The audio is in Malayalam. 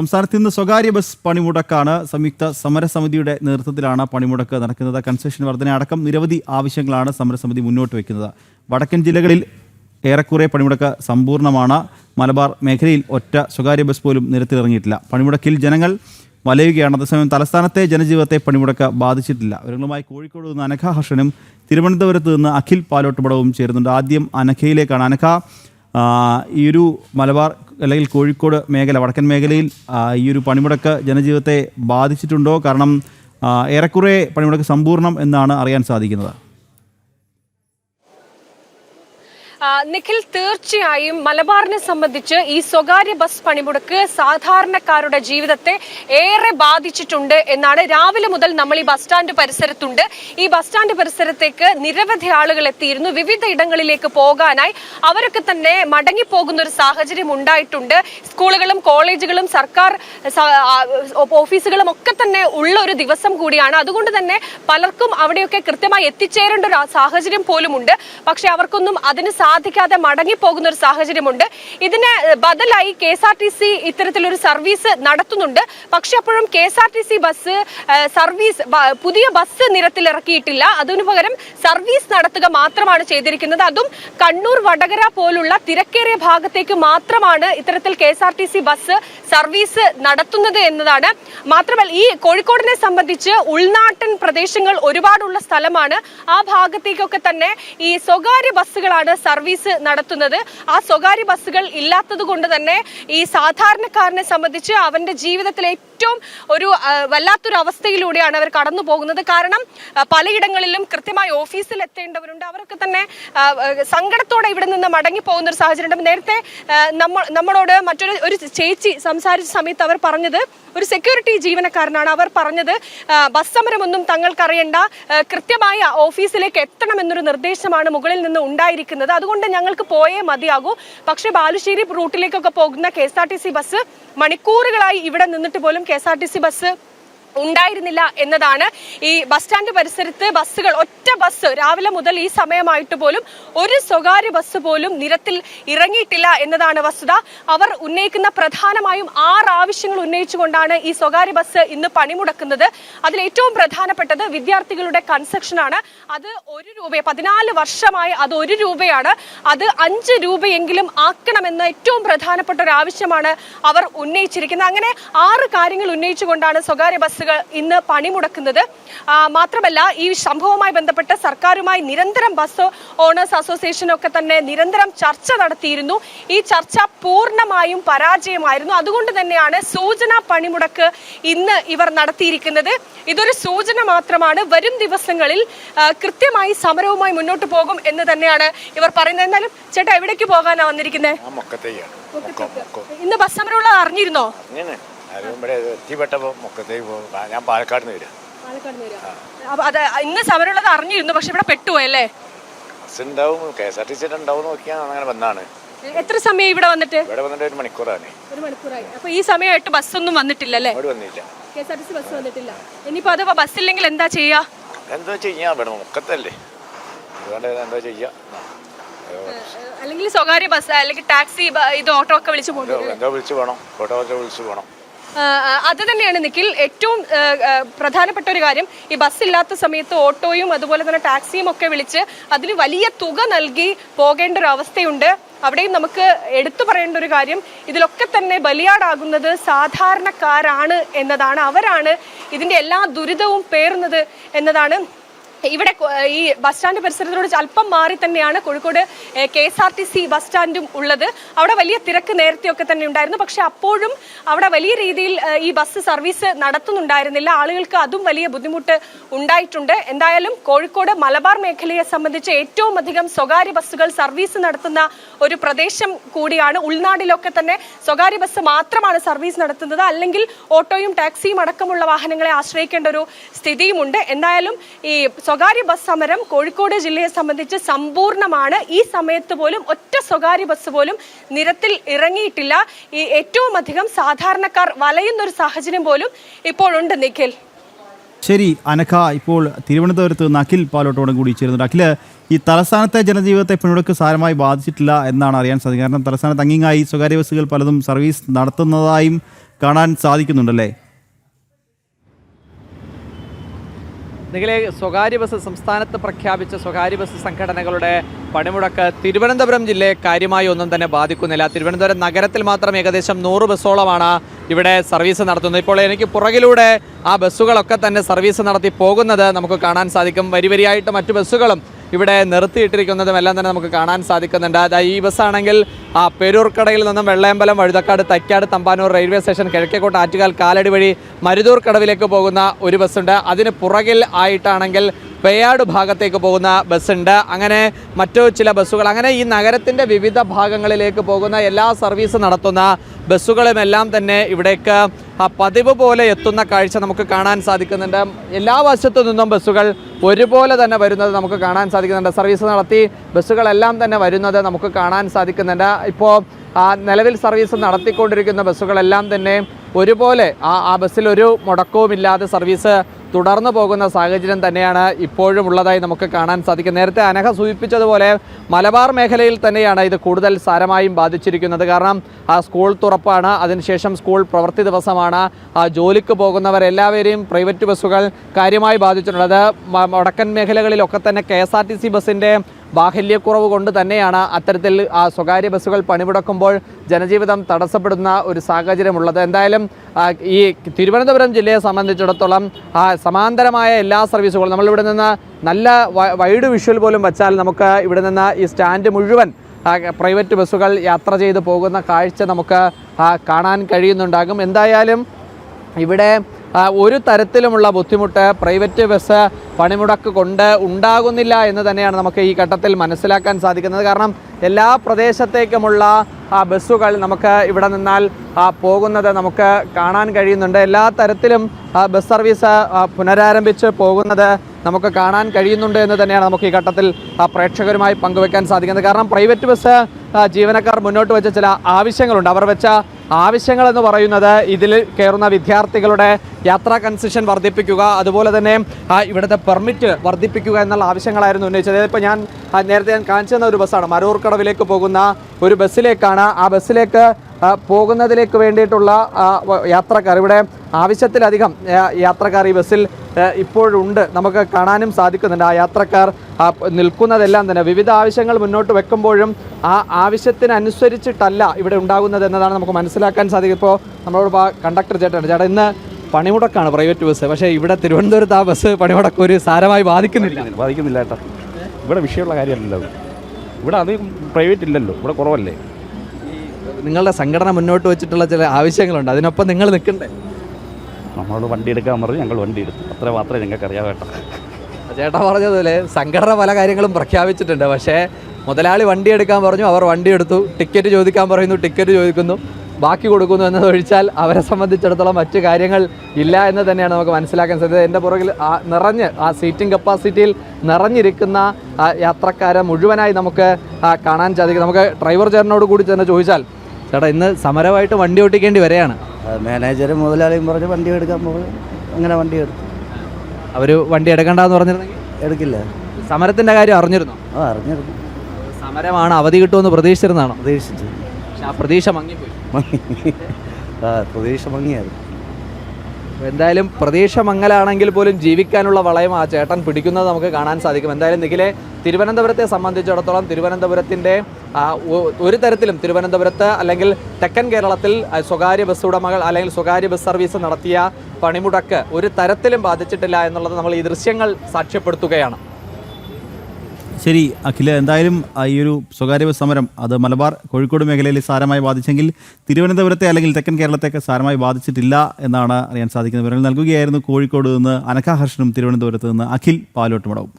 സംസ്ഥാനത്ത് ഇന്ന് സ്വകാര്യ ബസ് പണിമുടക്കാണ് സംയുക്ത സമരസമിതിയുടെ നേതൃത്വത്തിലാണ് പണിമുടക്ക് നടക്കുന്നത്. കൺസെഷൻ വർധന അടക്കം നിരവധി ആവശ്യങ്ങളാണ് സമരസമിതി മുന്നോട്ട് വയ്ക്കുന്നത് വടക്കൻ ജില്ലകളിൽ ഏറെക്കുറെ പണിമുടക്ക് സമ്പൂർണമാണ് മലബാർ മേഖലയിൽ ഒറ്റ സ്വകാര്യ ബസ് പോലും നിരത്തിലിറങ്ങിയിട്ടില്ല. പണിമുടക്കിൽ ജനങ്ങൾ വലയുകയാണ് അതേസമയം തലസ്ഥാനത്തെ ജനജീവിതത്തെ പണിമുടക്ക് ബാധിച്ചിട്ടില്ല. വിവരങ്ങളുമായി കോഴിക്കോട് നിന്ന് അനഘ ഹർഷനും തിരുവനന്തപുരത്ത് നിന്ന് അഖിൽ പാലോട്ടുപടവും ചേരുന്നുണ്ട്. ആദ്യം അനഘയിലേക്കാണ്. അനഘ ഈ ഒരു മലബാർ അല്ലെങ്കിൽ കോഴിക്കോട് മേഖല വടക്കൻ മേഖലയിൽ ഈ ഒരു പണിമുടക്ക് ജനജീവിതത്തെ ബാധിച്ചിട്ടുണ്ടോ? കാരണം ഏറെക്കുറെ പണിമുടക്ക് സമ്പൂർണം എന്നാണ് അറിയാൻ സാധിക്കുന്നത് ആ, നിഖിൽ തീർച്ചയായും മലബാറിനെ സംബന്ധിച്ച് ഈ സ്വകാര്യ ബസ് പണിമുടക്ക് സാധാരണക്കാരുടെ ജീവിതത്തെ ഏറെ ബാധിച്ചിട്ടുണ്ട് എന്നാണ് രാവിലെ മുതൽ നമ്മൾ ഈ ബസ് സ്റ്റാൻഡ് പരിസരത്തുണ്ട്. ഈ ബസ് സ്റ്റാൻഡ് പരിസരത്തേക്ക് നിരവധി ആളുകൾ എത്തിയിരുന്നു. വിവിധ ഇടങ്ങളിലേക്ക് പോകാനായി അവരൊക്കെ തന്നെ മടങ്ങിപ്പോകുന്ന ഒരു സാഹചര്യം ഉണ്ടായിട്ടുണ്ട്. സ്കൂളുകളും കോളേജുകളും സർക്കാർ ഓഫീസുകളും ഒക്കെ തന്നെ ഉള്ള ഒരു ദിവസം കൂടിയാണ്. അതുകൊണ്ട് തന്നെ പലർക്കും അവിടെയൊക്കെ കൃത്യമായി എത്തിച്ചേരേണ്ട ഒരു സാഹചര്യം പോലുമുണ്ട്. പക്ഷെ അവർക്കൊന്നും അതിന് സാധിക്കാതെ മടങ്ങിപ്പോകുന്ന ഒരു സാഹചര്യമുണ്ട്. ഇതിന് ബദലായി K S R T C ഇത്തരത്തിലൊരു സർവീസ് നടത്തുന്നുണ്ട്. പക്ഷെ അപ്പോഴും K S R T C bus service പുതിയ ബസ് നിരത്തിൽ ഇറക്കിയിട്ടില്ല അതിനു പകരം സർവീസ് നടത്തുക മാത്രമാണ് ചെയ്തിരിക്കുന്നത്. അതും കണ്ണൂർ വടകര പോലുള്ള തിരക്കേറിയ ഭാഗത്തേക്ക് മാത്രമാണ് ഇത്തരത്തിൽ K S R T C bus service നടത്തുന്നത് എന്നതാണ്. മാത്രമല്ല ഈ കോഴിക്കോടിനെ സംബന്ധിച്ച് ഉൾനാട്ടൻ പ്രദേശങ്ങൾ ഒരുപാടുള്ള സ്ഥലമാണ്. ആ ഭാഗത്തേക്കൊക്കെ തന്നെ ഈ സ്വകാര്യ ബസ്സുകളാണ് സർവീസ് നടത്തുന്നത്. ആ സ്വകാര്യ ബസ്സുകൾ ഇല്ലാത്തത് കൊണ്ട് തന്നെ ഈ സാധാരണക്കാരനെ സംബന്ധിച്ച് അവന്റെ ജീവിതത്തിൽ ഏറ്റവും ഒരു വല്ലാത്തൊരു അവസ്ഥയിലൂടെയാണ് അവർ കടന്നു പോകുന്നത്. കാരണം പലയിടങ്ങളിലും കൃത്യമായി ഓഫീസിൽ എത്തേണ്ടവരുണ്ട്. അവരൊക്കെ തന്നെ സങ്കടത്തോടെ ഇവിടെ നിന്ന് മടങ്ങി പോകുന്ന ഒരു സാഹചര്യം നേരത്തെ നമ്മൾ നമ്മളോട് മറ്റൊരു ഒരു ചേച്ചി സംസാരിച്ച സമയത്ത് അവർ പറഞ്ഞത് ഒരു സെക്യൂരിറ്റി ജീവനക്കാരനാണ് അവർ പറഞ്ഞത് ബസ് സമരമൊന്നും തങ്ങൾക്കറിയണ്ട കൃത്യമായി ഓഫീസിലേക്ക് എത്തണമെന്നൊരു നിർദ്ദേശമാണ് മുകളിൽ നിന്ന് ഉണ്ടായിരിക്കുന്നത്. അതുകൊണ്ട് ഞങ്ങൾക്ക് പോയേ മതിയാകൂ. പക്ഷേ ബാലുശ്ശേരി റൂട്ടിലേക്കൊക്കെ പോകുന്ന കെ ബസ് മണിക്കൂറുകളായി ഇവിടെ നിന്നിട്ട് പോലും കെ ബസ് ഉണ്ടായിരുന്നില്ല എന്നതാണ് ഈ ബസ് സ്റ്റാൻഡ് പരിസരത്ത് ബസ്സുകൾ. ഒറ്റ ബസ് രാവിലെ മുതൽ ഈ സമയമായിട്ട് പോലും ഒരു സ്വകാര്യ ബസ് പോലും നിരത്തിൽ ഇറങ്ങിയിട്ടില്ല എന്നതാണ് വസ്തുത. അവർ ഉന്നയിക്കുന്ന പ്രധാനമായും ആറ് ആവശ്യങ്ങൾ ഉന്നയിച്ചുകൊണ്ടാണ് ഈ സ്വകാര്യ ബസ് ഇന്ന് പണിമുടക്കുന്നത്. അതിൽ ഏറ്റവും പ്രധാനപ്പെട്ടത് വിദ്യാർത്ഥികളുടെ കൺസെക്ഷനാണ് അത് ഒരു രൂപ പതിനാല് വർഷമായി അത് ഒരു രൂപയാണ്. അത് അഞ്ച് രൂപയെങ്കിലും ആക്കണമെന്ന ഏറ്റവും പ്രധാനപ്പെട്ട ഒരു ആവശ്യമാണ് അവർ ഉന്നയിച്ചിരിക്കുന്നത്. അങ്ങനെ ആറ് കാര്യങ്ങൾ ഉന്നയിച്ചുകൊണ്ടാണ് സ്വകാര്യ ബസ്സുകൾ ഇന്ന് പണിമുടക്കുന്നത്. മാത്രമല്ല ഈ സംഭവവുമായി ബന്ധപ്പെട്ട് സർക്കാരുമായി നിരന്തരം ബസ് ഓണേഴ്സ് അസോസിയേഷൻ ഒക്കെ തന്നെ നിരന്തരം ചർച്ച നടത്തിയിരുന്നു. ഈ ചർച്ച പൂർണമായും പരാജയമായിരുന്നു. അതുകൊണ്ട് തന്നെയാണ് സൂചന പണിമുടക്ക് ഇന്ന് ഇവർ നടത്തിയിരിക്കുന്നത്. ഇതൊരു സൂചന മാത്രമാണ്. വരും ദിവസങ്ങളിൽ കൃത്യമായി സമരവുമായി മുന്നോട്ട് പോകും എന്ന് തന്നെയാണ് ഇവർ പറയുന്നത്. എന്നാലും ചേട്ടാ എവിടേക്ക് പോകാനാ വന്നിരിക്കുന്നത് ഇന്ന് ബസ് സമരമുള്ളത് അറിഞ്ഞിരുന്നോ? ഇവിടെ എത്തിപ്പെട്ടപ്പോൾ മുക്കത്തേക്ക് പോകും ഞാൻ പാലക്കാട് നിന്ന് വരിക. അപ്പൊ അത് ഇന്ന് സമരമുള്ളത് അറിഞ്ഞിരുന്നു പക്ഷെ ഇവിടെ പെട്ടുപോയല്ലേ? ബസ് ഉണ്ടാവും K S R T C ഉണ്ടാവും നോക്കിയാൽ അങ്ങനെ വന്നാണ്. എത്ര സമയം ഇവിടെ വന്നിട്ട്? ഇവിടെ വന്നിട്ട് ഒരു മണിക്കൂറാണ്. ഒരു മണിക്കൂറായി. അപ്പൊ ഈ സമയമായിട്ട് ബസ്സൊന്നും വന്നിട്ടില്ലല്ലേ? അങ്ങോട്ട് വന്നില്ല. K S R T C bus വന്നിട്ടില്ല. ഇനിയിപ്പോ അത് ബസ്സില്ലെങ്കിൽ എന്താ ചെയ്യാ? എന്താ ചെയ്യാ ഇവിടെ മുക്കത്തല്ലേ. അതുകൊണ്ട് എന്താ ചെയ്യാ. അല്ലെങ്കിൽ സ്വകാര്യ ബസ് അല്ലെങ്കിൽ ടാക്സി ഇത് ഓട്ടോ ഒക്കെ വിളിച്ചു പോകും എന്തോ- വിളിച്ചു പോകണം ഓട്ടോ ഒക്കെ വിളിച്ചു പോകണം അത് തന്നെയാണ് നിഖിൽ. ഏറ്റവും പ്രധാനപ്പെട്ട ഒരു കാര്യം ഈ ബസ് ഇല്ലാത്ത സമയത്ത് ഓട്ടോയും അതുപോലെ തന്നെ ടാക്സിയും ഒക്കെ വിളിച്ച് അതിന് വലിയ തുക നൽകി പോകേണ്ട ഒരു അവസ്ഥയുണ്ട്. അവിടെയും നമുക്ക് എടുത്തു പറയേണ്ട ഒരു കാര്യം ഇതിലൊക്കെ തന്നെ ബലിയാടാകുന്നത് സാധാരണക്കാരാണ് എന്നതാണ്. അവരാണ് ഇതിന്റെ എല്ലാ ദുരിതവും പേറുന്നത് എന്നതാണ്. ഇവിടെ ഈ ബസ് സ്റ്റാൻഡ് പരിസരത്തോട് അല്പം മാറി തന്നെയാണ് Kozhikode K S R T C bus സ്റ്റാൻഡും ഉള്ളത്. അവിടെ വലിയ തിരക്ക് നേരത്തെയൊക്കെ തന്നെ ഉണ്ടായിരുന്നു. പക്ഷെ അപ്പോഴും അവിടെ വലിയ രീതിയിൽ ഈ ബസ് സർവീസ് നടത്തുന്നുണ്ടായിരുന്നില്ല. ആളുകൾക്ക് അതും വലിയ ബുദ്ധിമുട്ട് ഉണ്ടായിട്ടുണ്ട്. എന്തായാലും കോഴിക്കോട് മലബാർ മേഖലയെ സംബന്ധിച്ച് ഏറ്റവും അധികം സ്വകാര്യ ബസ്സുകൾ സർവീസ് നടത്തുന്ന ഒരു പ്രദേശം കൂടിയാണ്. ഉൾനാടിലൊക്കെ തന്നെ സ്വകാര്യ ബസ് മാത്രമാണ് സർവീസ് നടത്തുന്നത്. അല്ലെങ്കിൽ ഓട്ടോയും ടാക്സിയും അടക്കമുള്ള വാഹനങ്ങളെ ആശ്രയിക്കേണ്ട ഒരു സ്ഥിതിയുമുണ്ട്. എന്തായാലും ഈ സ്വകാര്യ ബസ് സമരം കോഴിക്കോട് ജില്ലയെ സംബന്ധിച്ച് സമ്പൂർണമാണ് ഈ സമയത്ത് പോലും ഒറ്റ സ്വകാര്യ ബസ് പോലും നിരത്തിൽ ഇറങ്ങിയിട്ടില്ല. ഈ ഏറ്റവും അധികം സാധാരണക്കാർ വലയുന്ന ഒരു സാഹചര്യം പോലും ഇപ്പോഴുണ്ട് നിഖിൽ. ശരി അനഘ ഇപ്പോൾ തിരുവനന്തപുരത്ത് നിന്ന് അഖിൽ പാലോട്ടോടും കൂടി ചേരുന്നുണ്ട്. അഖിൽ ഈ തലസ്ഥാനത്തെ ജനജീവിതത്തെ പിന്നോടക്ക് സാരമായി ബാധിച്ചിട്ടില്ല എന്നാണ് അറിയാൻ സാധിക്കുന്നത്. കാരണം തലസ്ഥാനത്ത് അങ്ങിങ്ങായി സ്വകാര്യ ബസ്സുകൾ പലതും സർവീസ് നടത്തുന്നതായും കാണാൻ സാധിക്കുന്നുണ്ടല്ലേ? നിഖിലെ സ്വകാര്യ ബസ് സംസ്ഥാനത്ത് പ്രഖ്യാപിച്ച സ്വകാര്യ ബസ് സംഘടനകളുടെ പണിമുടക്ക് തിരുവനന്തപുരം ജില്ലയെ കാര്യമായി ഒന്നും തന്നെ ബാധിക്കുന്നില്ല. തിരുവനന്തപുരം നഗരത്തിൽ മാത്രം ഏകദേശം നൂറ് ബസ്സോളമാണ് ഇവിടെ സർവീസ് നടത്തുന്നത്. ഇപ്പോൾ എനിക്ക് പുറകിലൂടെ ആ ബസ്സുകളൊക്കെ തന്നെ സർവീസ് നടത്തി പോകുന്നത് നമുക്ക് കാണാൻ സാധിക്കും. വരി വരിയായിട്ട് മറ്റു ബസ്സുകളും ഇവിടെ നിർത്തിയിട്ടിരിക്കുന്നതും എല്ലാം തന്നെ നമുക്ക് കാണാൻ സാധിക്കുന്നുണ്ട്. അതായത് ഈ ബസ്സാണെങ്കിൽ ആ പേരൂർക്കടയിൽ നിന്നും വെള്ളയമ്പലം വഴുതക്കാട് തൈക്കാട് തമ്പാനൂർ റെയിൽവേ സ്റ്റേഷൻ കിഴക്കേക്കോട്ട് ആറ്റുകാൽ കാലടി വഴി മരുതൂർ കടവിലേക്ക് പോകുന്ന ഒരു ബസ്സുണ്ട്. അതിന് പുറകിൽ ആയിട്ടാണെങ്കിൽ പേയാട് ഭാഗത്തേക്ക് പോകുന്ന ബസ്സുണ്ട്. അങ്ങനെ മറ്റു ചില ബസ്സുകൾ അങ്ങനെ ഈ നഗരത്തിന്റെ വിവിധ ഭാഗങ്ങളിലേക്ക് പോകുന്ന എല്ലാ സർവീസ് നടത്തുന്ന ബസ്സുകളുമെല്ലാം തന്നെ ഇവിടേക്ക് പതിവ് പോലെ എത്തുന്ന കാഴ്ച നമുക്ക് കാണാൻ സാധിക്കുന്നുണ്ട്. എല്ലാ വശത്തു നിന്നും ബസ്സുകൾ ഒരുപോലെ തന്നെ വരുന്നത് നമുക്ക് കാണാൻ സാധിക്കുന്നുണ്ട്. സർവീസ് നടത്തി ബസ്സുകളെല്ലാം തന്നെ വരുന്നത് നമുക്ക് കാണാൻ സാധിക്കുന്നുണ്ട്. ഇപ്പോൾ നിലവിൽ സർവീസ് നടത്തിക്കൊണ്ടിരിക്കുന്ന ബസ്സുകളെല്ലാം തന്നെ ഒരുപോലെ ആ ആ ബസ്സിലൊരു മുടക്കവുമില്ലാതെ സർവീസ് തുടർന്നു പോകുന്ന സാഹചര്യം തന്നെയാണ് ഇപ്പോഴും ഉള്ളതായി നമുക്ക് കാണാൻ സാധിക്കും. നേരത്തെ അനഘ സൂചിപ്പിച്ചതുപോലെ മലബാർ മേഖലയിൽ തന്നെയാണ് ഇത് കൂടുതൽ സാരമായും ബാധിച്ചിരിക്കുന്നത്. കാരണം ആ സ്കൂൾ തുറപ്പാണ് അതിനുശേഷം സ്കൂൾ പ്രവൃത്തി ദിവസമാണ് ആ ജോലിക്ക് പോകുന്നവരെല്ലാവരെയും പ്രൈവറ്റ് ബസ്സുകൾ കാര്യമായി ബാധിച്ചിട്ടുള്ളത്. വടക്കൻ മേഖലകളിലൊക്കെ തന്നെ K S R T C ബസ്സിന്റെ ബാഹല്യക്കുറവ് കൊണ്ട് തന്നെയാണ് അത്തരത്തിൽ ആ സ്വകാര്യ ബസ്സുകൾ പണിമുടക്കുമ്പോൾ ജനജീവിതം തടസ്സപ്പെടുന്ന ഒരു സാഹചര്യമുള്ളത്. എന്തായാലും ഈ തിരുവനന്തപുരം ജില്ലയെ സംബന്ധിച്ചിടത്തോളം സമാന്തരമായ എല്ലാ സർവീസുകളും നമ്മളിവിടെ നിന്ന് നല്ല വൈഡ് വിഷ്വൽ പോലും വച്ചാൽ നമുക്ക് ഇവിടെ നിന്ന് ഈ സ്റ്റാൻഡ് മുഴുവൻ പ്രൈവറ്റ് ബസ്സുകൾ യാത്ര ചെയ്ത് പോകുന്ന കാഴ്ച നമുക്ക് കാണാൻ കഴിയുന്നുണ്ടാകും. എന്തായാലും ഇവിടെ ഒരു തരത്തിലുമുള്ള ബുദ്ധിമുട്ട് പ്രൈവറ്റ് ബസ് പണിമുടക്ക് കൊണ്ട് ഉണ്ടാകുന്നില്ല എന്ന് തന്നെയാണ് നമുക്ക് ഈ ഘട്ടത്തിൽ മനസ്സിലാക്കാൻ സാധിക്കുന്നത്. കാരണം എല്ലാ പ്രദേശത്തേക്കുമുള്ള ആ, ബസ്സുകൾ നമുക്ക് ഇവിടെ നിന്നാൽ പോകുന്നത് നമുക്ക് കാണാൻ കഴിയുന്നുണ്ട്. എല്ലാ തരത്തിലും ബസ് സർവീസ് പുനരാരംഭിച്ച് പോകുന്നത് നമുക്ക് കാണാൻ കഴിയുന്നുണ്ട് എന്ന് തന്നെയാണ് നമുക്ക് ഈ ഘട്ടത്തിൽ പ്രേക്ഷകരുമായി പങ്കുവെക്കാൻ സാധിക്കുന്നത്. കാരണം പ്രൈവറ്റ് ബസ് ജീവനക്കാർ മുന്നോട്ട് വെച്ച ചില ആവശ്യങ്ങളുണ്ട്. അവർ വെച്ച ആവശ്യങ്ങൾ എന്ന് പറയുന്നത് ഇതിൽ കയറുന്ന വിദ്യാർത്ഥികളുടെ യാത്രാ കൺസെഷൻ വർദ്ധിപ്പിക്കുക അതുപോലെ തന്നെ ഇവിടുത്തെ പെർമിറ്റ് വർദ്ധിപ്പിക്കുക എന്നുള്ള ആവശ്യങ്ങളായിരുന്നു ഉന്നയിച്ചത്. ഇപ്പോൾ ഞാൻ നേരത്തെ ഞാൻ കാണിച്ചു തന്ന ഒരു ബസ്സാണ്. മരൂർക്കടവിലേക്ക് പോകുന്ന ഒരു ബസ്സിലേക്കാണ് ആ ബസ്സിലേക്ക് പോകുന്നതിലേക്ക് വേണ്ടിയിട്ടുള്ള യാത്രക്കാർ. ഇവിടെ ആവശ്യത്തിലധികം യാത്രക്കാർ ഈ ബസ്സിൽ ഇപ്പോഴുണ്ട്. നമുക്ക് കാണാനും സാധിക്കുന്നുണ്ട്. ആ യാത്രക്കാർ നിൽക്കുന്നതെല്ലാം തന്നെ. വിവിധ ആവശ്യങ്ങൾ മുന്നോട്ട് വെക്കുമ്പോഴും ആ ആവശ്യത്തിനനുസരിച്ചിട്ടല്ല ഇവിടെ ഉണ്ടാകുന്നത് എന്നതാണ് നമുക്ക് മനസ്സിലാക്കാൻ സാധിക്കും. ഇപ്പോൾ നമ്മളോട് കണ്ടക്ടർ ചേട്ടൻ ചേട്ടാ ഇന്ന് പണിമുടക്കാണ് പ്രൈവറ്റ് ബസ്. പക്ഷേ ഇവിടെ തിരുവനന്തപുരത്ത് ആ ബസ് പണിമുടക്ക് ഒരു സാരമായി ബാധിക്കുന്നില്ല. ബാധിക്കുന്നില്ല ഏട്ടാ ഇവിടെ വിഷയമുള്ള കാര്യമല്ലല്ലോ ഇവിടെ അത് പ്രൈവറ്റ് ഇല്ലല്ലോ. ഇവിടെ കുറവല്ലേ? നിങ്ങളുടെ സംഘടന മുന്നോട്ട് വെച്ചിട്ടുള്ള ചില ആവശ്യങ്ങളുണ്ട്. അതിനൊപ്പം നിങ്ങൾ നിൽക്കണ്ടേ? നമ്മളോട് വണ്ടി എടുക്കാൻ പറഞ്ഞു ഞങ്ങൾ വണ്ടി എടുത്തു. അത്ര മാത്രമേ ഞങ്ങൾക്ക് അറിയാം കേട്ടോ. ചേട്ടാ പറഞ്ഞതുപോലെ സംഘടന പല കാര്യങ്ങളും പ്രഖ്യാപിച്ചിട്ടുണ്ട്. പക്ഷേ മുതലാളി വണ്ടി എടുക്കാൻ പറഞ്ഞു അവർ വണ്ടി എടുത്തു. ടിക്കറ്റ് ചോദിക്കാൻ പറയുന്നു ടിക്കറ്റ് ചോദിക്കുന്നു. ബാക്കി കൊടുക്കുന്നു എന്നതൊഴിച്ചാൽ അവരെ സംബന്ധിച്ചിടത്തോളം മറ്റു കാര്യങ്ങൾ ഇല്ല എന്ന് തന്നെയാണ് നമുക്ക് മനസ്സിലാക്കാൻ സാധിച്ചത്. എന്റെ പുറകിൽ ആ നിറഞ്ഞ് ആ സീറ്റിംഗ് കപ്പാസിറ്റിയിൽ നിറഞ്ഞിരിക്കുന്ന യാത്രക്കാരെ മുഴുവനായി നമുക്ക് കാണാൻ സാധിക്കും. നമുക്ക് ഡ്രൈവർ ചേട്ടനോട് കൂടി തന്നെ ചോദിച്ചാൽ ചേട്ടാ ഇന്ന് സമരമായിട്ട് വണ്ടി ഓട്ടിക്കേണ്ടി വരെയാണ്. മാനേജറും മുതലാളിയും പറഞ്ഞ് വണ്ടി എടുക്കാൻ പോകും. അങ്ങനെ വണ്ടി എടുത്തു. അവർ വണ്ടി എടുക്കണ്ടെന്ന് പറഞ്ഞിരുന്നെങ്കിൽ? എടുക്കില്ല. സമരത്തിന്റെ കാര്യം അറിഞ്ഞിരുന്നു? ആ അറിഞ്ഞിരുന്നു. സമരമാണ് അവധി കിട്ടുമെന്ന് പ്രതീക്ഷിച്ചിരുന്നാണോ പ്രതീക്ഷിച്ചു. പക്ഷെ ആ പ്രതീക്ഷ മങ്ങിപ്പോയി. ആ പ്രതീക്ഷ മങ്ങിയായിരുന്നു. എന്തായാലും പ്രതീക്ഷ മങ്ങലാണെങ്കിൽ പോലും ജീവിക്കാനുള്ള വളയം ആ ചേട്ടൻ പിടിക്കുന്നത് നമുക്ക് കാണാൻ സാധിക്കും. എന്തായാലും നിഖിലെ തിരുവനന്തപുരത്തെ സംബന്ധിച്ചിടത്തോളം തിരുവനന്തപുരത്തിന്റെ ഒരു തരത്തിലും തിരുവനന്തപുരത്ത് അല്ലെങ്കിൽ തെക്കൻ കേരളത്തിൽ സ്വകാര്യ ബസ് ഉടമകൾ അല്ലെങ്കിൽ സ്വകാര്യ ബസ് സർവീസ് നടത്തിയ പണിമുടക്ക് ഒരു തരത്തിലും ബാധിച്ചിട്ടില്ല എന്നുള്ളത് നമ്മൾ ഈ ദൃശ്യങ്ങൾ സാക്ഷ്യപ്പെടുത്തുകയാണ്. ശരി അഖില എന്തായാലും ഈ ഒരു സ്വകാര്യ സമരം അത് മലബാർ കോഴിക്കോട് മേഖലയിൽ സാരമായി ബാധിച്ചെങ്കിൽ തിരുവനന്തപുരത്തെ അല്ലെങ്കിൽ തെക്കൻ കേരളത്തെയൊക്കെ സാരമായി ബാധിച്ചിട്ടില്ല എന്നാണ് അറിയാൻ സാധിക്കുന്നത്. വിവരങ്ങൾ നൽകുകയായിരുന്നു കോഴിക്കോട് നിന്ന് അനഘ ഹർഷനും തിരുവനന്തപുരത്ത് നിന്ന് അഖിൽ പാലോട്ടുമടവും.